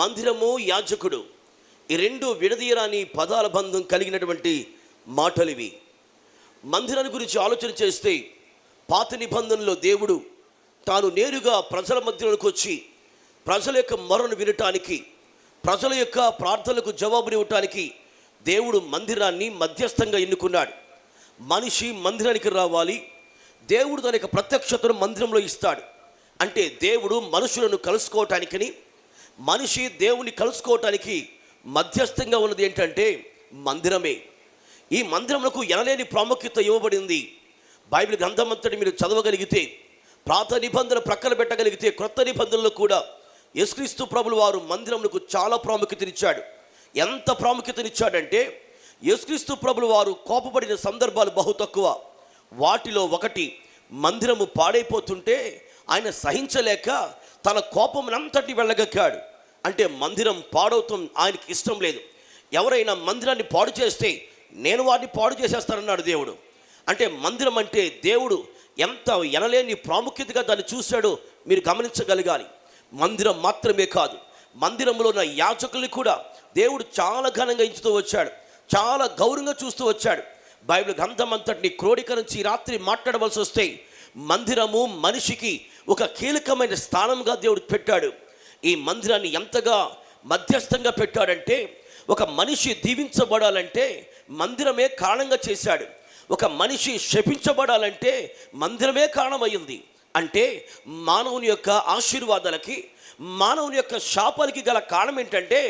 మందిరము యాజకుడు. ఈ రెండు విడదీయరాని పదాల బంధం కలిగినటువంటి మాటలు ఇవి మందిరాన్ని గురించి ఆలోచన చేస్తే పాత నిబంధనలో దేవుడు తాను నేరుగా ప్రజల మధ్యలోకి వచ్చి ప్రజల యొక్క మొరను వినటానికి ప్రజల యొక్క ప్రార్థనలకు జవాబునివ్వటానికి దేవుడు మందిరాన్ని మధ్యస్థంగా ఎన్నుకున్నాడు. మనిషి మందిరానికి రావాలి. దేవుడు తన యొక్క ప్రత్యక్షతను మందిరంలో ఇస్తాడు. అంటే దేవుడు మనుషులను కలుసుకోవటానికని మనిషి దేవుని కలుసుకోవటానికి మధ్యస్థంగా ఉన్నది ఏంటంటే మందిరమే. ఈ మందిరములకు ఎనలేని ప్రాముఖ్యత ఇవ్వబడింది. బైబిల్ గ్రంథమంతటి మీరు చదవగలిగితే ప్రాత నిబంధన ప్రక్కన పెట్టగలిగితే క్రొత్త నిబంధనలు కూడా యశ్క్రీస్తు ప్రభులు వారు మందిరములకు చాలా ప్రాముఖ్యతనిచ్చాడు. ఎంత ప్రాముఖ్యతనిచ్చాడంటే యశ్క్రీస్తు ప్రభులు వారు కోపపడిన సందర్భాలు బహు తక్కువ. వాటిలో ఒకటి మందిరము పాడైపోతుంటే ఆయన సహించలేక తన కోపమునంతటి వెళ్ళగక్కాడు. అంటే మందిరం పాడవుతాం ఆయనకి ఇష్టం లేదు. ఎవరైనా మందిరాన్ని పాడు చేస్తే నేను వాడిని పాడు చేసేస్తానన్నాడు దేవుడు. అంటే మందిరం అంటే దేవుడు ఎంత ఎనలేని ప్రాముఖ్యతగా దాన్ని చూశాడో మీరు గమనించగలగాలి. మందిరం మాత్రమే కాదు మందిరంలో ఉన్న యాచకుల్ని కూడా దేవుడు చాలా ఘనంగా ఎంచుతూ వచ్చాడు. చాలా గౌరవంగా చూస్తూ వచ్చాడు. బైబిల్ గ్రంథం అంతటిని క్రోడీకరించి రాత్రి మాట్లాడవలసి వస్తే మందిరము మనిషికి ఒక కీలకమైన స్థానంగా దేవుడు పెట్టాడు. ఈ మందిరాన్ని ఎంతగా మధ్యస్థంగా పెట్టాడంటే ఒక మనిషి దీవించబడాలంటే మందిరమే కారణంగా చేశాడు. ఒక మనిషి శపించబడాలంటే మందిరమే కారణమైంది. అంటే మానవుని యొక్క ఆశీర్వాదాలకి మానవుని యొక్క శాపాలకి గల కారణం ఏంటంటే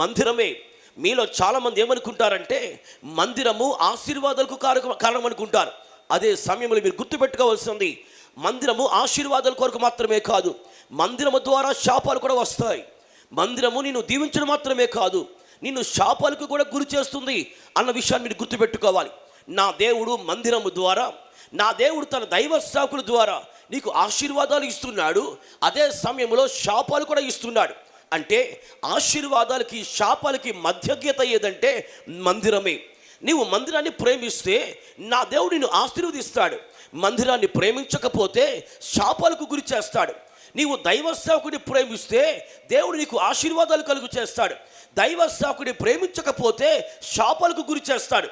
మందిరమే. మీలో చాలామంది ఏమనుకుంటారంటే మందిరము ఆశీర్వాదాలకు కారణం అనుకుంటారు అదే సమయంలో మీరు గుర్తుపెట్టుకోవాల్సింది మందిరము ఆశీర్వాదాల కొరకు మాత్రమే కాదు. మందిరము ద్వారా శాపాలు కూడా వస్తాయి. మందిరము నిన్ను దీవించడం మాత్రమే కాదు. నిన్ను శాపాలకు కూడా గురి చేస్తుంది అన్న విషయాన్ని మీరు గుర్తుపెట్టుకోవాలి. నా దేవుడు మందిరము ద్వారా నా దేవుడు తన దైవ సాకుల ద్వారా నీకు ఆశీర్వాదాలు ఇస్తున్నాడు. అదే సమయంలో శాపాలు కూడా ఇస్తున్నాడు. అంటే ఆశీర్వాదాలకి శాపాలకి మధ్యగీత ఏదంటే మందిరమే. నీవు మందిరాన్ని ప్రేమిస్తే నా దేవుడు నిన్ను ఆశీర్వదిస్తాడు. మందిరాన్ని ప్రేమించకపోతే శాపాలకు గురి చేస్తాడు. నీవు దైవ సేవకుడిని ప్రేమిస్తే దేవుడు నీకు ఆశీర్వాదాలు కలుగు చేస్తాడు. దైవ సేవకుడిని ప్రేమించకపోతే శాపాలకు గురి చేస్తాడు.